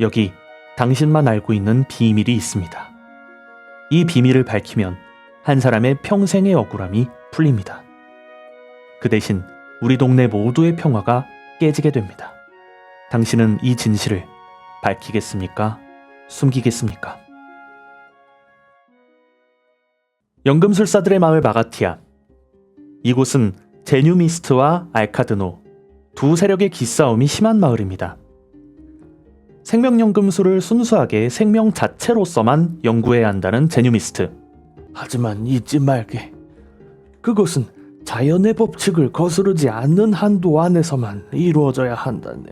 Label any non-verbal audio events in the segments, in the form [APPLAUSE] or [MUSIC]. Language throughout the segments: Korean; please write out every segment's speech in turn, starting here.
여기 당신만 알고 있는 비밀이 있습니다. 이 비밀을 밝히면 한 사람의 평생의 억울함이 풀립니다. 그 대신 우리 동네 모두의 평화가 깨지게 됩니다. 당신은 이 진실을 밝히겠습니까? 숨기겠습니까? 연금술사들의 마을 마가티아. 이곳은 제뉴미스트와 알카드노 두 세력의 기싸움이 심한 마을입니다. 생명연금술을 순수하게 생명 자체로서만 연구해야 한다는 제뉴미스트. 하지만 잊지 말게. 그것은 자연의 법칙을 거스르지 않는 한도 안에서만 이루어져야 한다네.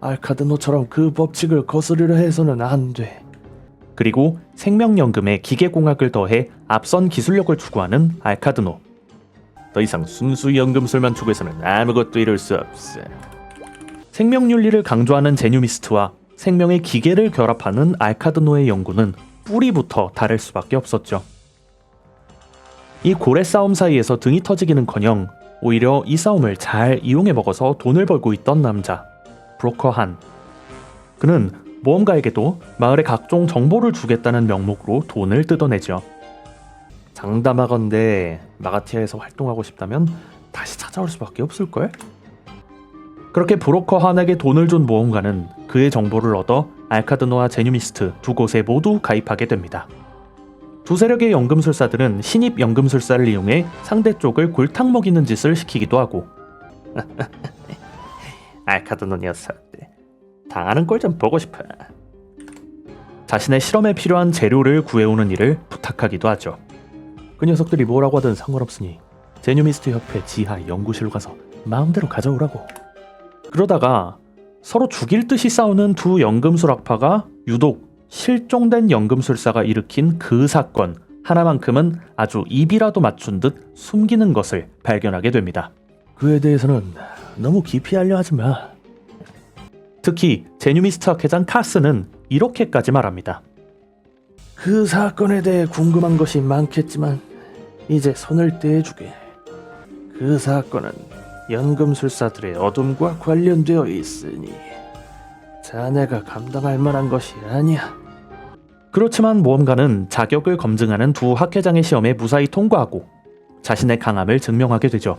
알카드노처럼 그 법칙을 거스르려 해서는 안 돼. 그리고 생명연금에 기계공학을 더해 앞선 기술력을 추구하는 알카드노. 더 이상 순수 연금술만 추구해서는 아무것도 이룰 수 없어. 생명윤리를 강조하는 제뉴미스트와 생명의 기계를 결합하는 알카드노의 연구는 뿌리부터 다를 수밖에 없었죠. 이 고래 싸움 사이에서 등이 터지기는커녕 오히려 이 싸움을 잘 이용해 먹어서 돈을 벌고 있던 남자 브로커 한. 그는 모험가에게도 마을의 각종 정보를 주겠다는 명목으로 돈을 뜯어내죠. 장담하건대 마가티아에서 활동하고 싶다면 다시 찾아올 수밖에 없을걸? 그렇게 브로커 한에게 돈을 준 모험가는 그의 정보를 얻어 알카드노와 제뉴미스트 두 곳에 모두 가입하게 됩니다. 두 세력의 연금술사들은 신입 연금술사를 이용해 상대 쪽을 골탕 먹이는 짓을 시키기도 하고 [LAUGHS] 알카드노 녀석들 당하는 꼴 좀 보고 싶어. 자신의 실험에 필요한 재료를 구해오는 일을 부탁하기도 하죠. 그 녀석들이 뭐라고 하든 상관없으니 제뉴미스트 협회 지하 연구실로 가서 마음대로 가져오라고. 그러다가 서로 죽일 듯이 싸우는 두 연금술 학파가 유독 실종된 연금술사가 일으킨 그 사건 하나만큼은 아주 입이라도 맞춘 듯 숨기는 것을 발견하게 됩니다. 그에 대해서는 너무 깊이 알려 하지 마. 특히 제뉴미스트 학회장 카스는 이렇게까지 말합니다. 그 사건에 대해 궁금한 것이 많겠지만 이제 손을 떼주게. 그 사건은 연금술사들의 어둠과 관련되어 있으니 자네가 감당할 만한 것이 아니야. 그렇지만 모험가는 자격을 검증하는 두 학회장의 시험에 무사히 통과하고 자신의 강함을 증명하게 되죠.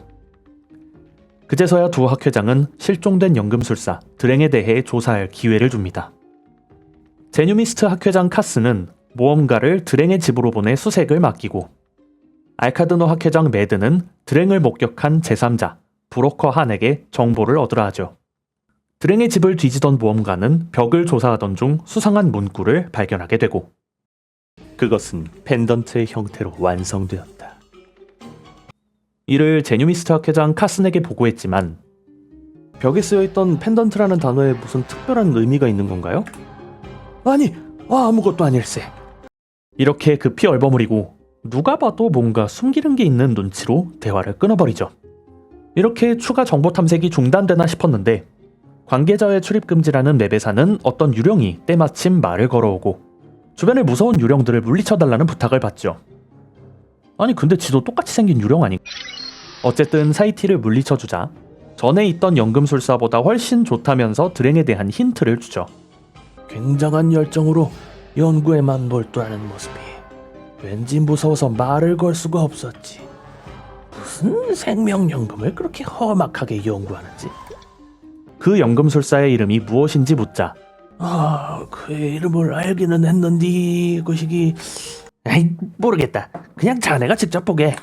그제서야 두 학회장은 실종된 연금술사 드랭에 대해 조사할 기회를 줍니다. 제뉴미스트 학회장 카스는 모험가를 드랭의 집으로 보내 수색을 맡기고 알카드노 학회장 매드는 드랭을 목격한 제3자 브로커 한에게 정보를 얻으라 하죠. 드랭의 집을 뒤지던 모험가는 벽을 조사하던 중 수상한 문구를 발견하게 되고 그것은 펜던트의 형태로 완성되었다. 이를 제뉴미스트 학 회장 카슨에게 보고했지만 벽에 쓰여있던 펜던트라는 단어에 무슨 특별한 의미가 있는 건가요? 아니, 아, 아무것도 아닐세. 이렇게 급히 얼버무리고 누가 봐도 뭔가 숨기는 게 있는 눈치로 대화를 끊어버리죠. 이렇게 추가 정보 탐색이 중단되나 싶었는데 관계자의 출입 금지라는 맵에사는 어떤 유령이 때마침 말을 걸어오고 주변의 무서운 유령들을 물리쳐달라는 부탁을 받죠. 아니 근데 지도 똑같이 생긴 유령 아니? 어쨌든 사이티를 물리쳐주자 전에 있던 연금술사보다 훨씬 좋다면서 드랭에 대한 힌트를 주죠. 굉장한 열정으로 연구에만 몰두하는 모습이 왠지 무서워서 말을 걸 수가 없었지. 무슨 생명연금을 그렇게 험악하게 연구하는지. 그 연금술사의 이름이 무엇인지 묻자. 아, 그의 이름을 알기는 했는데 그 시기. 에이 모르겠다. 그냥 자네가 직접 보게.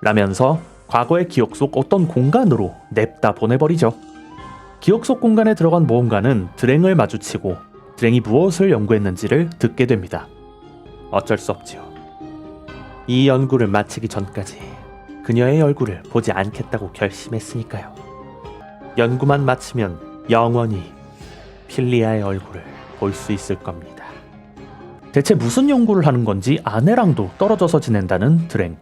라면서 과거의 기억 속 어떤 공간으로 냅다 보내버리죠. 기억 속 공간에 들어간 모험가는 드랭을 마주치고 드랭이 무엇을 연구했는지를 듣게 됩니다. 어쩔 수 없지요. 이 연구를 마치기 전까지 그녀의 얼굴을 보지 않겠다고 결심했으니까요 연구만 마치면 영원히 필리아의 얼굴을 볼 수 있을 겁니다. 대체 무슨 연구를 하는 건지 아내랑도 떨어져서 지낸다는 드랭.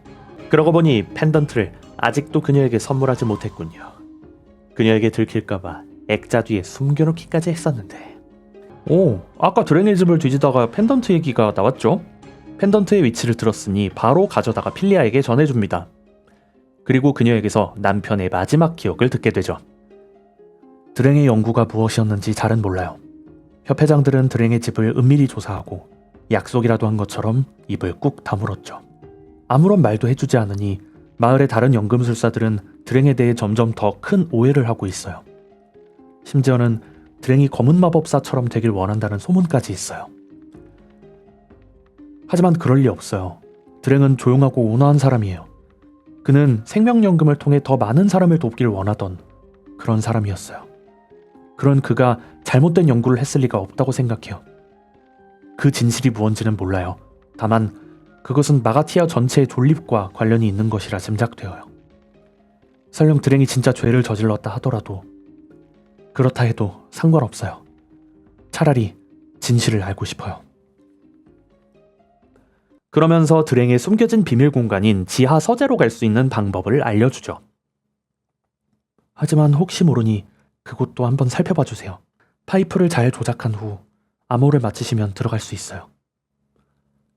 그러고 보니 펜던트를 아직도 그녀에게 선물하지 못했군요. 그녀에게 들킬까봐 액자 뒤에 숨겨놓기까지 했었는데. 오, 아까 드랭의 집을 뒤지다가 펜던트 얘기가 나왔죠? 펜던트의 위치를 들었으니 바로 가져다가 필리아에게 전해줍니다. 그리고 그녀에게서 남편의 마지막 기억을 듣게 되죠. 드랭의 연구가 무엇이었는지 잘은 몰라요. 협회장들은 드랭의 집을 은밀히 조사하고 약속이라도 한 것처럼 입을 꾹 다물었죠. 아무런 말도 해주지 않으니 마을의 다른 연금술사들은 드랭에 대해 점점 더 큰 오해를 하고 있어요. 심지어는 드랭이 검은 마법사처럼 되길 원한다는 소문까지 있어요. 하지만 그럴 리 없어요. 드랭은 조용하고 온화한 사람이에요. 그는 생명연금을 통해 더 많은 사람을 돕길 원하던 그런 사람이었어요. 그런 그가 잘못된 연구를 했을 리가 없다고 생각해요. 그 진실이 무언지는 몰라요. 다만 그것은 마가티아 전체의 존립과 관련이 있는 것이라 짐작되어요. 설령 드랭이 진짜 죄를 저질렀다 하더라도 그렇다 해도 상관없어요. 차라리 진실을 알고 싶어요. 그러면서 드랭의 숨겨진 비밀 공간인 지하 서재로 갈 수 있는 방법을 알려주죠. 하지만 혹시 모르니 그곳도 한번 살펴봐 주세요. 파이프를 잘 조작한 후 암호를 맞히시면 들어갈 수 있어요.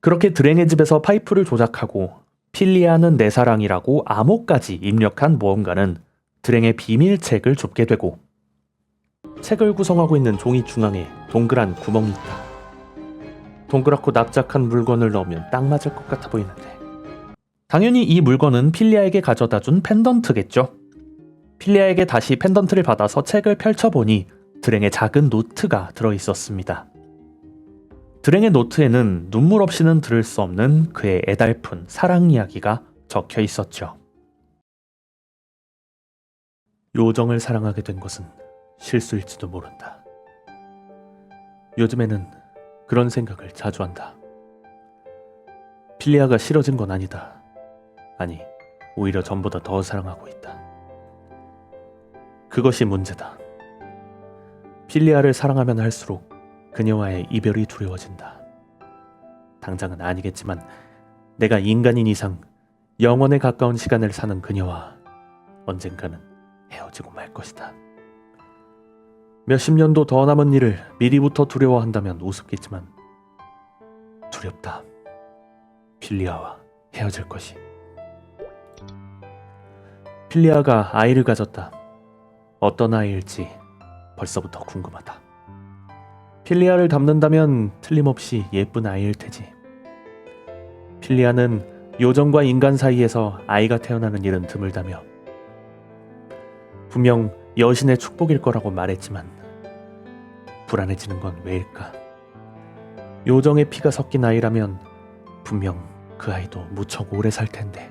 그렇게 드랭의 집에서 파이프를 조작하고 필리아는 내 사랑이라고 암호까지 입력한 모험가는 드랭의 비밀책을 줍게 되고 책을 구성하고 있는 종이 중앙에 동그란 구멍이 있다. 동그랗고 납작한 물건을 넣으면 딱 맞을 것 같아 보이는데 당연히 이 물건은 필리아에게 가져다 준 펜던트겠죠. 필리아에게 다시 펜던트를 받아서 책을 펼쳐보니 드랭의 작은 노트가 들어있었습니다. 드랭의 노트에는 눈물 없이는 들을 수 없는 그의 애달픈 사랑 이야기가 적혀 있었죠. 요정을 사랑하게 된 것은 실수일지도 모른다. 요즘에는 그런 생각을 자주 한다. 필리아가 싫어진 건 아니다. 아니, 오히려 전보다 더 사랑하고 있다. 그것이 문제다. 필리아를 사랑하면 할수록 그녀와의 이별이 두려워진다. 당장은 아니겠지만 내가 인간인 이상 영원에 가까운 시간을 사는 그녀와 언젠가는 헤어지고 말 것이다. 몇십 년도 더 남은 일을 미리부터 두려워한다면 우습겠지만 두렵다. 필리아와 헤어질 것이. 필리아가 아이를 가졌다. 어떤 아이일지 벌써부터 궁금하다. 필리아를 닮는다면 틀림없이 예쁜 아이일 테지. 필리아는 요정과 인간 사이에서 아이가 태어나는 일은 드물다며 분명 여신의 축복일 거라고 말했지만 불안해지는 건 왜일까? 요정의 피가 섞인 아이라면 분명 그 아이도 무척 오래 살 텐데.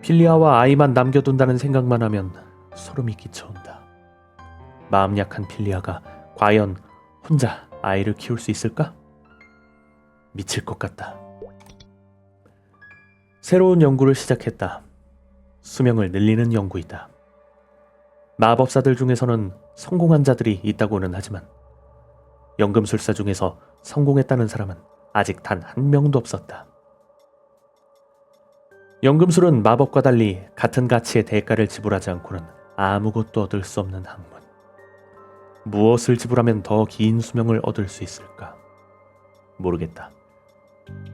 필리아와 아이만 남겨둔다는 생각만 하면 소름이 끼쳐온다. 마음 약한 필리아가 과연 혼자 아이를 키울 수 있을까? 미칠 것 같다. 새로운 연구를 시작했다. 수명을 늘리는 연구이다. 마법사들 중에서는 성공한 자들이 있다고는 하지만 연금술사 중에서 성공했다는 사람은 아직 단 한 명도 없었다. 연금술은 마법과 달리 같은 가치의 대가를 지불하지 않고는 아무것도 얻을 수 없는 학문. 무엇을 지불하면 더 긴 수명을 얻을 수 있을까? 모르겠다.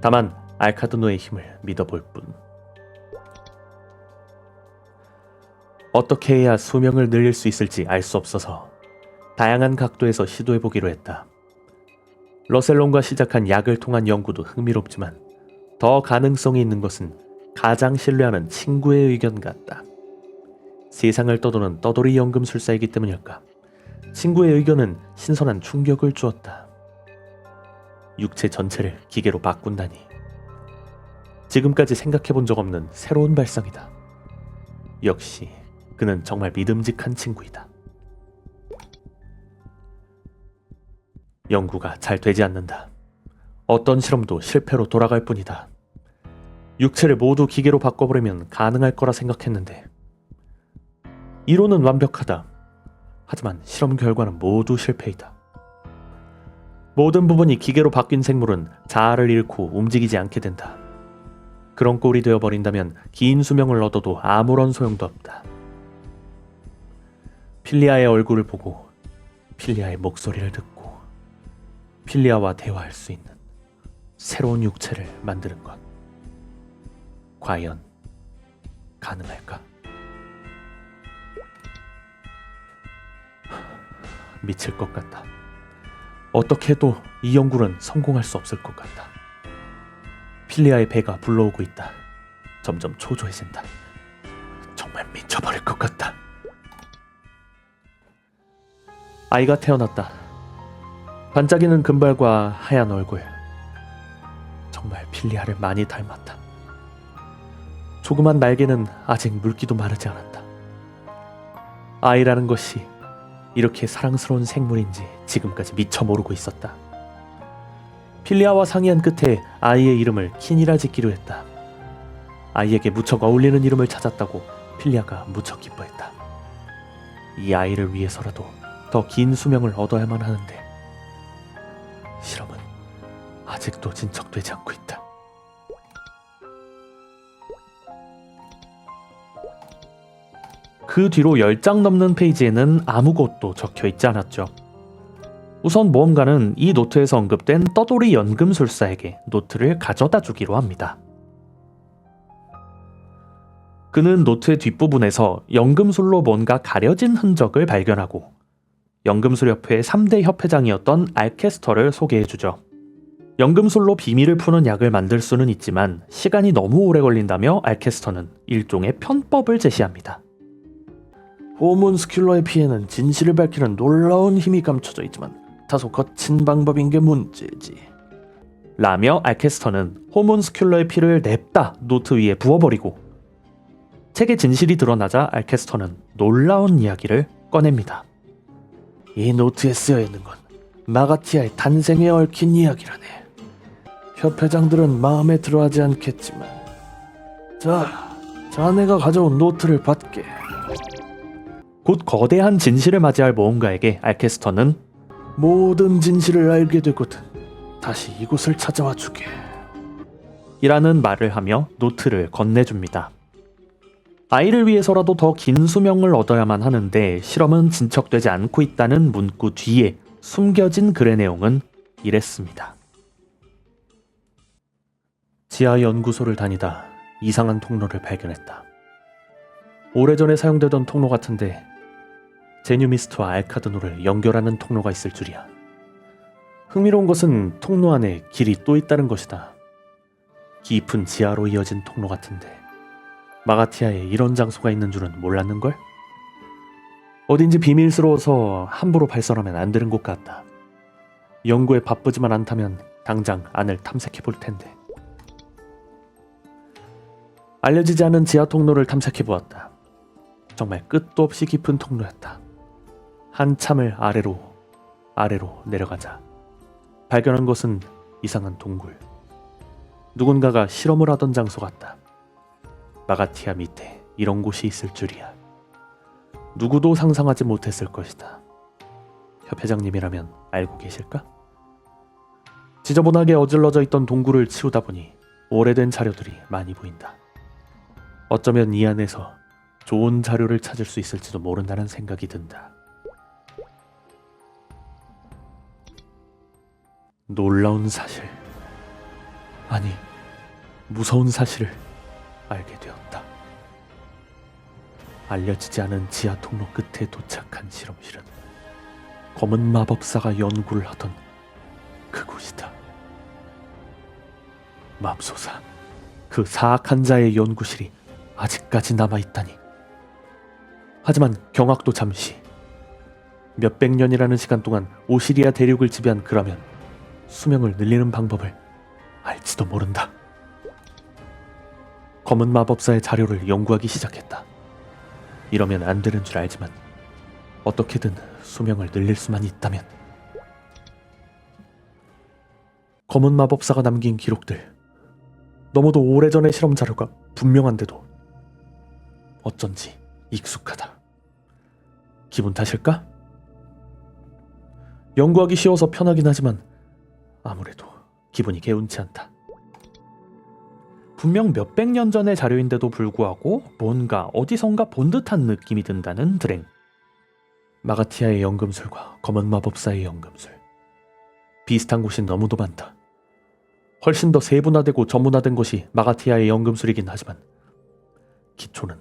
다만 알카드노의 힘을 믿어볼 뿐. 어떻게 해야 수명을 늘릴 수 있을지 알 수 없어서 다양한 각도에서 시도해 보기로 했다. 러셀론과 시작한 약을 통한 연구도 흥미롭지만 더 가능성이 있는 것은 가장 신뢰하는 친구의 의견 같다. 세상을 떠도는 떠돌이 연금술사이기 때문일까? 친구의 의견은 신선한 충격을 주었다. 육체 전체를 기계로 바꾼다니. 지금까지 생각해 본 적 없는 새로운 발상이다. 역시 그는 정말 믿음직한 친구이다. 연구가 잘 되지 않는다. 어떤 실험도 실패로 돌아갈 뿐이다. 육체를 모두 기계로 바꿔버리면 가능할 거라 생각했는데 이론은 완벽하다. 하지만 실험 결과는 모두 실패이다. 모든 부분이 기계로 바뀐 생물은 자아를 잃고 움직이지 않게 된다. 그런 꼴이 되어버린다면 긴 수명을 얻어도 아무런 소용도 없다. 필리아의 얼굴을 보고 필리아의 목소리를 듣고 필리아와 대화할 수 있는 새로운 육체를 만드는 것. 과연 가능할까? 미칠 것 같다. 어떻게 해도 이 연구는 성공할 수 없을 것 같다. 필리아의 배가 불러오고 있다. 점점 초조해진다. 정말 미쳐버릴 것 같다. 아이가 태어났다. 반짝이는 금발과 하얀 얼굴. 정말 필리아를 많이 닮았다. 조그만 날개는 아직 물기도 마르지 않았다. 아이라는 것이 이렇게 사랑스러운 생물인지 지금까지 미처 모르고 있었다. 필리아와 상의한 끝에 아이의 이름을 킨이라 짓기로 했다. 아이에게 무척 어울리는 이름을 찾았다고 필리아가 무척 기뻐했다. 이 아이를 위해서라도 더 긴 수명을 얻어야만 하는데 실험은 아직도 진척되지 않고 있다. 그 뒤로 10장 넘는 페이지에는 아무것도 적혀 있지 않았죠. 우선 모험가는 이 노트에서 언급된 떠돌이 연금술사에게 노트를 가져다 주기로 합니다. 그는 노트의 뒷부분에서 연금술로 뭔가 가려진 흔적을 발견하고 연금술협회의 3대 협회장이었던 알케스터를 소개해주죠. 연금술로 비밀을 푸는 약을 만들 수는 있지만 시간이 너무 오래 걸린다며 알케스터는 일종의 편법을 제시합니다. 호문 스킬러의 피해는 진실을 밝히는 놀라운 힘이 감춰져 있지만 다소 거친 방법인 게 문제지. 라며 알케스터는 호문 스큘러의 피를 냅다 노트 위에 부어버리고 책의 진실이 드러나자 알케스터는 놀라운 이야기를 꺼냅니다. 이 노트에 쓰여 있는 건 마가티아의 탄생에 얽힌 이야기라네. 협회장들은 마음에 들어하지 않겠지만, 자, 자네가 가져온 노트를 받게. 곧 거대한 진실을 맞이할 모험가에게 알케스터는 모든 진실을 알게 되거든. 다시 이곳을 찾아와 주게. 이라는 말을 하며 노트를 건네줍니다. 아이를 위해서라도 더 긴 수명을 얻어야만 하는데 실험은 진척되지 않고 있다는 문구 뒤에 숨겨진 글의 내용은 이랬습니다. 지하 연구소를 다니다 이상한 통로를 발견했다. 오래전에 사용되던 통로 같은데 제뉴미스트와 알카드노를 연결하는 통로가 있을 줄이야. 흥미로운 것은 통로 안에 길이 또 있다는 것이다. 깊은 지하로 이어진 통로 같은데 마가티아에 이런 장소가 있는 줄은 몰랐는걸? 어딘지 비밀스러워서 함부로 발설하면 안 되는 곳 같다. 연구에 바쁘지만 않다면 당장 안을 탐색해 볼 텐데. 알려지지 않은 지하 통로를 탐색해 보았다. 정말 끝도 없이 깊은 통로였다. 한참을 아래로 아래로 내려가자 발견한 것은 이상한 동굴. 누군가가 실험을 하던 장소 같다. 마가티아 밑에 이런 곳이 있을 줄이야. 누구도 상상하지 못했을 것이다. 협회장님이라면 알고 계실까? 지저분하게 어질러져 있던 동굴을 치우다 보니 오래된 자료들이 많이 보인다. 어쩌면 이 안에서 좋은 자료를 찾을 수 있을지도 모른다는 생각이 든다. 놀라운 사실. 아니, 무서운 사실을 알게 되었다. 알려지지 않은 지하 통로 끝에 도착한 실험실은 검은 마법사가 연구를 하던 그곳이다. 맙소사, 그 사악한 자의 연구실이 아직까지 남아있다니. 하지만 경악도 잠시. 몇백 년이라는 시간 동안 오시리아 대륙을 지배한 그라면 수명을 늘리는 방법을 알지도 모른다. 검은 마법사의 자료를 연구하기 시작했다. 이러면 안 되는 줄 알지만 어떻게든 수명을 늘릴 수만 있다면 검은 마법사가 남긴 기록들 너무도 오래전의 실험 자료가 분명한데도 어쩐지 익숙하다. 기분 탓일까? 연구하기 쉬워서 편하긴 하지만 아무래도 기분이 개운치 않다. 분명 몇백 년 전의 자료인데도 불구하고 뭔가 어디선가 본 듯한 느낌이 든다는 드랭. 마가티아의 연금술과 검은 마법사의 연금술. 비슷한 곳이 너무도 많다. 훨씬 더 세분화되고 전문화된 것이 마가티아의 연금술이긴 하지만 기초는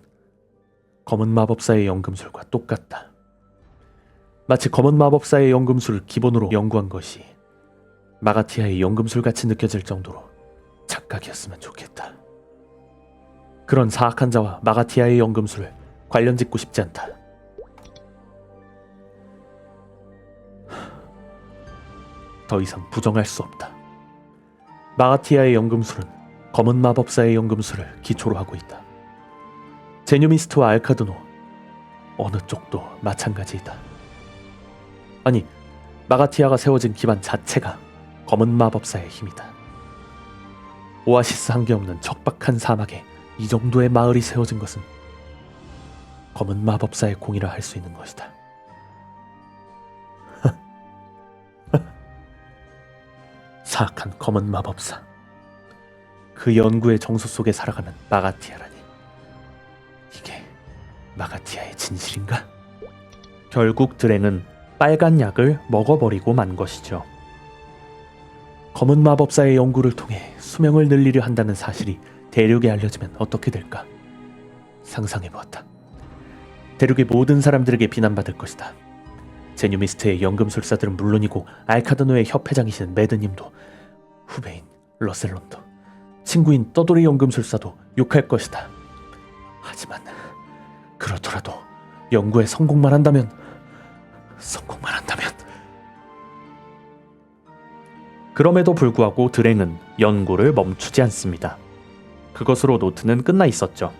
검은 마법사의 연금술과 똑같다. 마치 검은 마법사의 연금술을 기본으로 연구한 것이 마가티아의 연금술 같이 느껴질 정도로 착각이었으면 좋겠다. 그런 사악한 자와 마가티아의 연금술을 관련 짓고 싶지 않다. 더 이상 부정할 수 없다. 마가티아의 연금술은 검은 마법사의 연금술을 기초로 하고 있다. 제뉴미스트와 알카드노 어느 쪽도 마찬가지이다. 아니, 마가티아가 세워진 기반 자체가 검은 마법사의 힘이다. 오아시스 한 개 없는 척박한 사막에 이 정도의 마을이 세워진 것은 검은 마법사의 공이라 할 수 있는 것이다. [LAUGHS] 사악한 검은 마법사. 그 연구의 정수 속에 살아가는 마가티아라니. 이게 마가티아의 진실인가? 결국 드랭은 빨간 약을 먹어버리고 만 것이죠. 검은 마법사의 연구를 통해 수명을 늘리려 한다는 사실이 대륙에 알려지면 어떻게 될까? 상상해 보았다. 대륙의 모든 사람들에게 비난받을 것이다. 제뉴미스트의 연금술사들은 물론이고 알카드노의 협회장이신 매드님도 후배인 러셀론도 친구인 떠돌이 연금술사도 욕할 것이다. 하지만 그렇더라도 연구에 성공만 한다면 성공만 한다면 그럼에도 불구하고 드랭은 연구를 멈추지 않습니다. 그것으로 노트는 끝나 있었죠.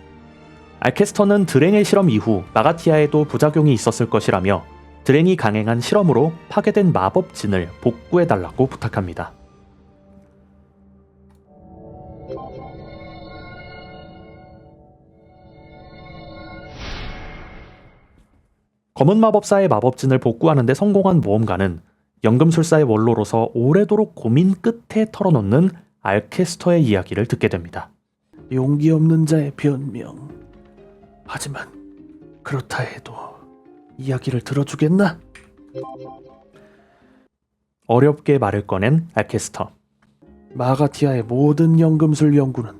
알케스터는 드랭의 실험 이후 마가티아에도 부작용이 있었을 것이라며 드랭이 강행한 실험으로 파괴된 마법 진을 복구해달라고 부탁합니다. 검은 마법사의 마법진을 복구하는데 성공한 모험가는 연금술사의 원로로서 오래도록 고민 끝에 털어놓는 알케스터의 이야기를 듣게 됩니다. 용기 없는 자의 변명. 하지만 그렇다 해도 이야기를 들어주겠나? 어렵게 말을 꺼낸 알케스터. 마가티아의 모든 연금술 연구는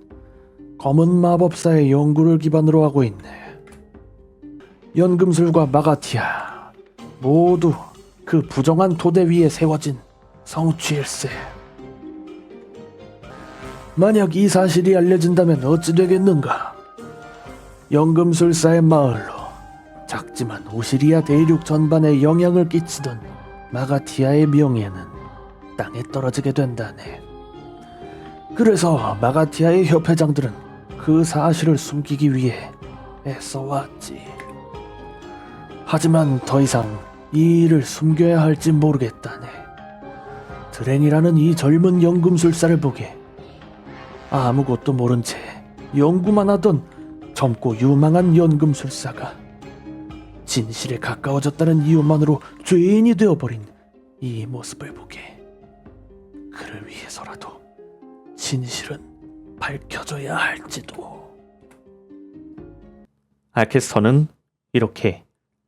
검은 마법사의 연구를 기반으로 하고 있네. 연금술과 마가티아 모두 그 부정한 토대 위에 세워진 성취일세. 만약 이 사실이 알려진다면 어찌 되겠는가? 연금술사의 마을로 작지만 오시리아 대륙 전반에 영향을 끼치던 마가티아의 명예는 땅에 떨어지게 된다네. 그래서 마가티아의 협회장들은 그 사실을 숨기기 위해 애써왔지. 하지만 더 이상 이 일을 숨겨야 할지 모르겠다네. 드랭이라는 이 젊은 연금술사를 보게 아무것도 모른 채 연구만 하던 젊고 유망한 연금술사가 진실에 가까워졌다는 이유만으로 죄인이 되어버린 이 모습을 보게 그를 위해서라도 진실은 밝혀져야 할지도. 알케스터는 이렇게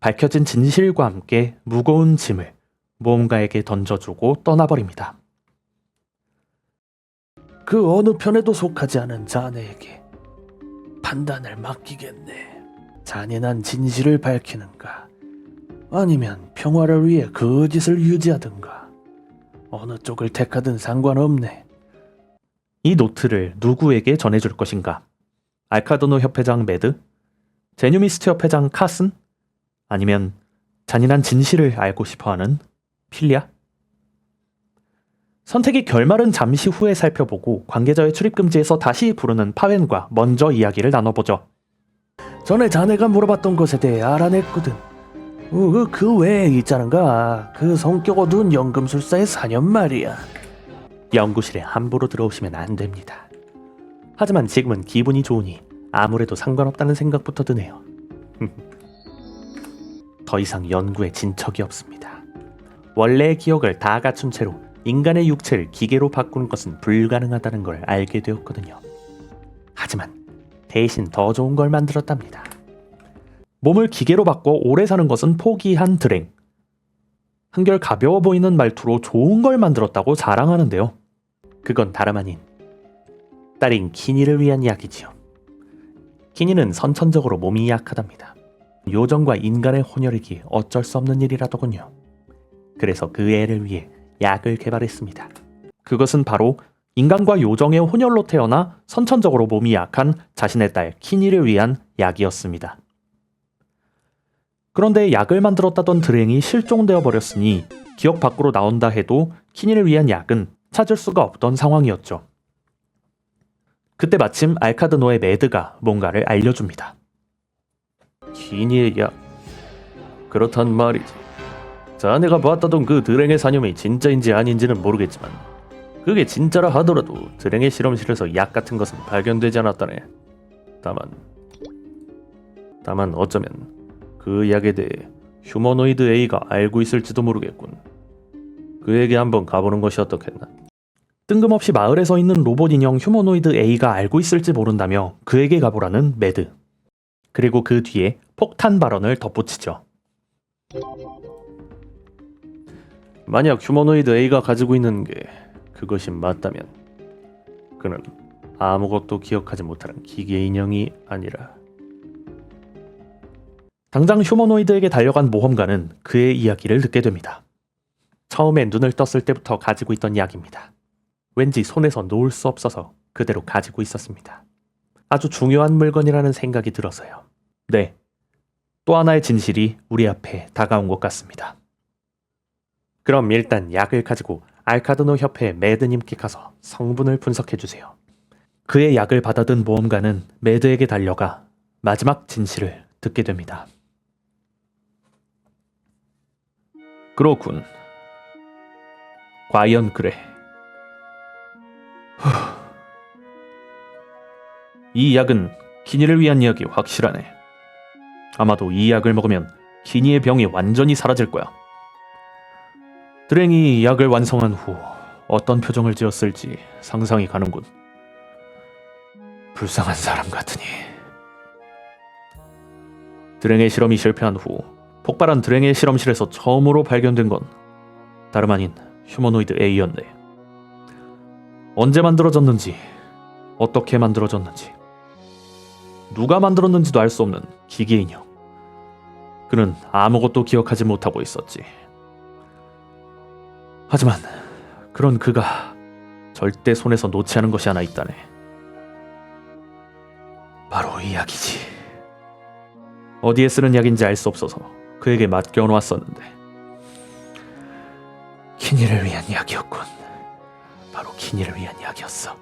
밝혀진 진실과 함께 무거운 짐을 모험가에게 던져주고 떠나버립니다. 그 어느 편에도 속하지 않은 자네에게 판단을 맡기겠네. 잔인한 진실을 밝히는가, 아니면 평화를 위해 거짓을 유지하든가, 어느 쪽을 택하든 상관없네. 이 노트를 누구에게 전해줄 것인가? 알카도노 협회장 매드? 제뉴미스트 협회장 카슨? 아니면 잔인한 진실을 알고 싶어 하는 필리아? 선택의 결말은 잠시 후에 살펴보고 관계자의 출입 금지에서 다시 부르는 파웬과 먼저 이야기를 나눠보죠. 전에 자네가 물어봤던 것에 대해 알아냈거든. 어, 그, 그 외에 있자는가, 그 성격 어두운 연금술사의 사년 말이야. 연구실에 함부로 들어오시면 안 됩니다. 하지만 지금은 기분이 좋으니 아무래도 상관없다는 생각부터 드네요. [LAUGHS] 더 이상 연구에 진척이 없습니다. 원래의 기억을 다 갖춘 채로 인간의 육체를 기계로 바꾸는 것은 불가능하다는 걸 알게 되었거든요. 하지만 대신 더 좋은 걸 만들었답니다. 몸을 기계로 바꿔 오래 사는 것은 포기한 드랭. 한결 가벼워 보이는 말투로 좋은 걸 만들었다고 자랑하는데요. 그건 다름 아닌 딸인 키니를 위한 이야기지요. 키니는 선천적으로 몸이 약하답니다. 요정과 인간의 혼혈이기 어쩔 수 없는 일이라더군요. 그래서 그 애를 위해 약을 개발했습니다. 그것은 바로 인간과 요정의 혼혈로 태어나 선천적으로 몸이 약한 자신의 딸 키니를 위한 약이었습니다. 그런데 약을 만들었다던 드랭이 실종되어 버렸으니 기억 밖으로 나온다 해도 키니를 위한 약은 찾을 수가 없던 상황이었죠. 그때 마침 알카드노의 매드가 뭔가를 알려줍니다. 약. 그렇단 말이지. 자네가 봤다던 그 드랭의 사념이 진짜인지 아닌지는 모르겠지만 그게 진짜라 하더라도 드랭의 실험실에서 약 같은 것은 발견되지 않았다네. 다만 다만 어쩌면 그 약에 대해 휴머노이드 A가 알고 있을지도 모르겠군. 그에게 한번 가보는 것이 어떻겠나? 뜬금없이 마을에 서 있는 로봇 인형 휴머노이드 A가 알고 있을지 모른다며 그에게 가보라는 매드. 그리고 그 뒤에 폭탄 발언을 덧붙이죠. 만약 휴머노이드 A가 가지고 있는 게 그것이 맞다면 그는 아무것도 기억하지 못하는 기계 인형이 아니라 당장 휴머노이드에게 달려간 모험가는 그의 이야기를 듣게 됩니다. 처음에 눈을 떴을 때부터 가지고 있던 약입니다. 왠지 손에서 놓을 수 없어서 그대로 가지고 있었습니다. 아주 중요한 물건이라는 생각이 들어서요. 네. 또 하나의 진실이 우리 앞에 다가온 것 같습니다. 그럼 일단 약을 가지고 알카드노 협회 매드님께 가서 성분을 분석해 주세요. 그의 약을 받아든 모험가는 매드에게 달려가 마지막 진실을 듣게 됩니다. 그렇군. 과연 그래. 후. 이 약은 키니를 위한 약이 확실하네. 아마도 이 약을 먹으면 키니의 병이 완전히 사라질 거야. 드랭이 약을 완성한 후 어떤 표정을 지었을지 상상이 가는군. 불쌍한 사람 같으니. 드랭의 실험이 실패한 후 폭발한 드랭의 실험실에서 처음으로 발견된 건 다름 아닌 휴머노이드 A였네. 언제 만들어졌는지, 어떻게 만들어졌는지, 누가 만들었는지도 알 수 없는 기계 인형. 그는 아무것도 기억하지 못하고 있었지. 하지만 그런 그가 절대 손에서 놓지 않은 것이 하나 있다네. 바로 이 약이지. 어디에 쓰는 약인지 알 수 없어서 그에게 맡겨 놓았었는데. 키니를 위한 약이었군. 바로 키니를 위한 약이었어.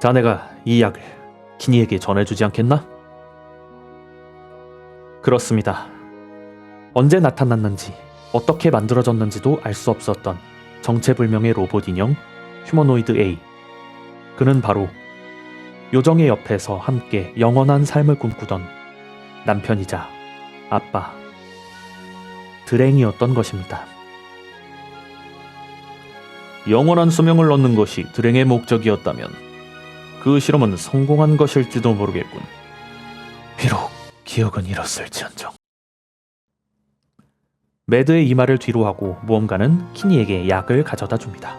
자네가 이 약을 키니에게 전해주지 않겠나? 그렇습니다. 언제 나타났는지 어떻게 만들어졌는지도 알 수 없었던 정체불명의 로봇 인형 휴머노이드 A. 그는 바로 요정의 옆에서 함께 영원한 삶을 꿈꾸던 남편이자 아빠 드랭이었던 것입니다. 영원한 수명을 얻는 것이 드랭의 목적이었다면 그 실험은 성공한 것일지도 모르겠군. 비록 기억은 잃었을지언정. 매드의 이 말을 뒤로 하고 모험가는 키니에게 약을 가져다 줍니다.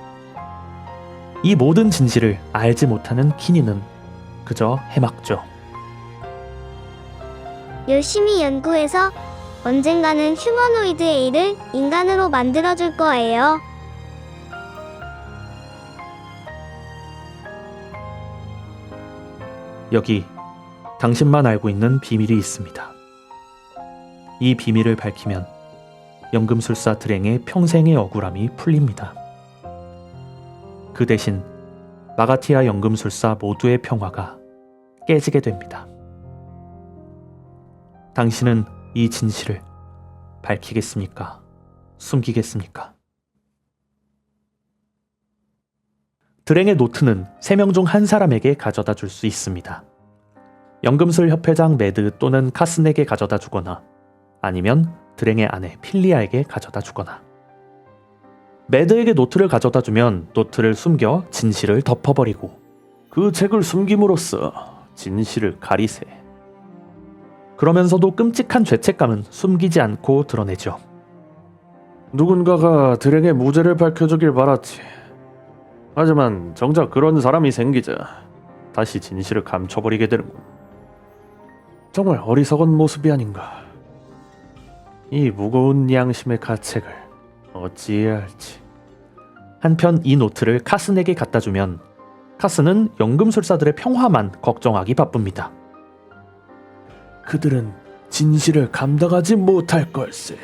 이 모든 진실을 알지 못하는 키니는 그저 해막죠. 열심히 연구해서 언젠가는 휴머노이드 A를 인간으로 만들어줄 거예요. 여기 당신만 알고 있는 비밀이 있습니다. 이 비밀을 밝히면 연금술사 드랭의 평생의 억울함이 풀립니다. 그 대신 마가티아 연금술사 모두의 평화가 깨지게 됩니다. 당신은 이 진실을 밝히겠습니까? 숨기겠습니까? 드랭의 노트는 세명중 한 사람에게 가져다 줄 수 있습니다. 연금술 협회장 매드 또는 카슨에게 가져다 주거나 아니면 드랭의 아내 필리아에게 가져다 주거나 매드에게 노트를 가져다 주면 노트를 숨겨 진실을 덮어버리고 그 책을 숨김으로써 진실을 가리세. 그러면서도 끔찍한 죄책감은 숨기지 않고 드러내죠. 누군가가 드랭의 무죄를 밝혀주길 바랐지. 하지만 정작 그런 사람이 생기자 다시 진실을 감춰버리게 되는군. 정말 어리석은 모습이 아닌가. 이 무거운 양심의 가책을 어찌해야 할지. 한편 이 노트를 카슨에게 갖다 주면 카슨은 연금술사들의 평화만 걱정하기 바쁩니다. 그들은 진실을 감당하지 못할 걸세.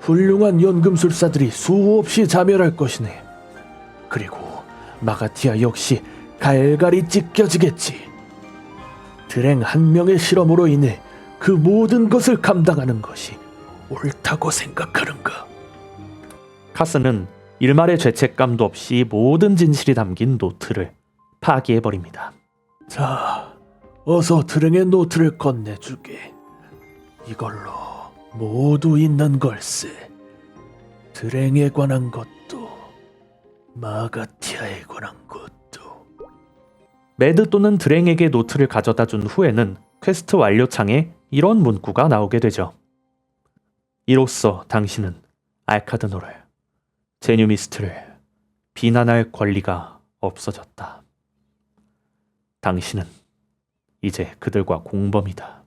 훌륭한 연금술사들이 수없이 자멸할 것이네. 그리고 마가티아 역시 갈갈이 찢겨지겠지. 드랭 한 명의 실험으로 인해 그 모든 것을 감당하는 것이 옳다고 생각하는가? 카슨은 일말의 죄책감도 없이 모든 진실이 담긴 노트를 파기해버립니다. 자, 어서 드랭의 노트를 건네주게. 이걸로 모두 있는 걸세. 드랭에 관한 것도, 마가티아에 관한 것도. 매드 또는 드랭에게 노트를 가져다 준 후에는 퀘스트 완료 창에 이런 문구가 나오게 되죠. 이로써 당신은 알카드노를, 제뉴미스트를 비난할 권리가 없어졌다. 당신은 이제 그들과 공범이다.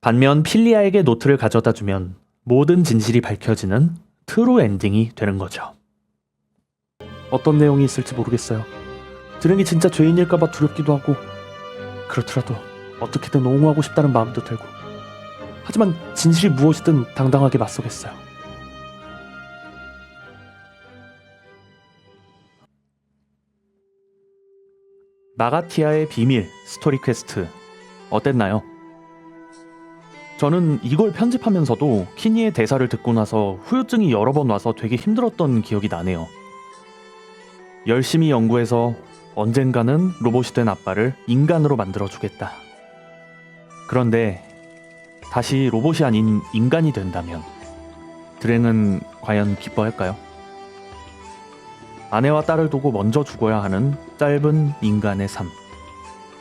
반면 필리아에게 노트를 가져다 주면 모든 진실이 밝혀지는 트루 엔딩이 되는 거죠. 어떤 내용이 있을지 모르겠어요. 드랭이 진짜 죄인일까봐 두렵기도 하고, 그렇더라도 어떻게든 옹호하고 싶다는 마음도 들고, 하지만 진실이 무엇이든 당당하게 맞서겠어요. 마가티아의 비밀 스토리 퀘스트 어땠나요? 저는 이걸 편집하면서도 키니의 대사를 듣고 나서 후유증이 여러 번 와서 되게 힘들었던 기억이 나네요. 열심히 연구해서 언젠가는 로봇이 된 아빠를 인간으로 만들어주겠다. 그런데 다시 로봇이 아닌 인간이 된다면 드랭은 과연 기뻐할까요? 아내와 딸을 두고 먼저 죽어야 하는 짧은 인간의 삶.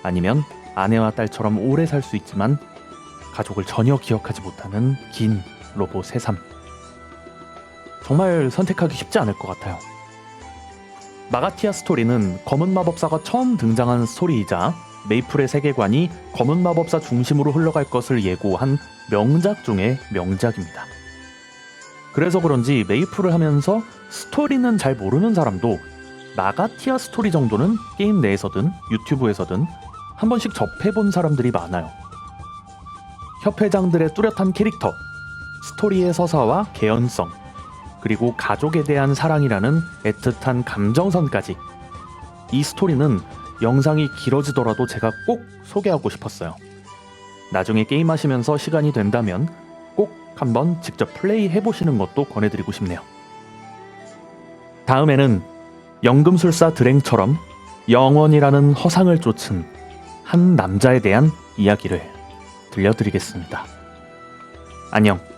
아니면 아내와 딸처럼 오래 살 수 있지만 가족을 전혀 기억하지 못하는 긴 로봇의 삶. 정말 선택하기 쉽지 않을 것 같아요. 마가티아 스토리는 검은 마법사가 처음 등장한 스토리이자 메이플의 세계관이 검은 마법사 중심으로 흘러갈 것을 예고한 명작 중의 명작입니다. 그래서 그런지 메이플을 하면서 스토리는 잘 모르는 사람도 마가티아 스토리 정도는 게임 내에서든 유튜브에서든 한 번씩 접해본 사람들이 많아요. 협회장들의 뚜렷한 캐릭터, 스토리의 서사와 개연성, 그리고 가족에 대한 사랑이라는 애틋한 감정선까지 이 스토리는 영상이 길어지더라도 제가 꼭 소개하고 싶었어요. 나중에 게임하시면서 시간이 된다면 꼭 한번 직접 플레이 해보시는 것도 권해드리고 싶네요. 다음에는 연금술사 드랭처럼 영원이라는 허상을 쫓은 한 남자에 대한 이야기를 들려드리겠습니다. 안녕.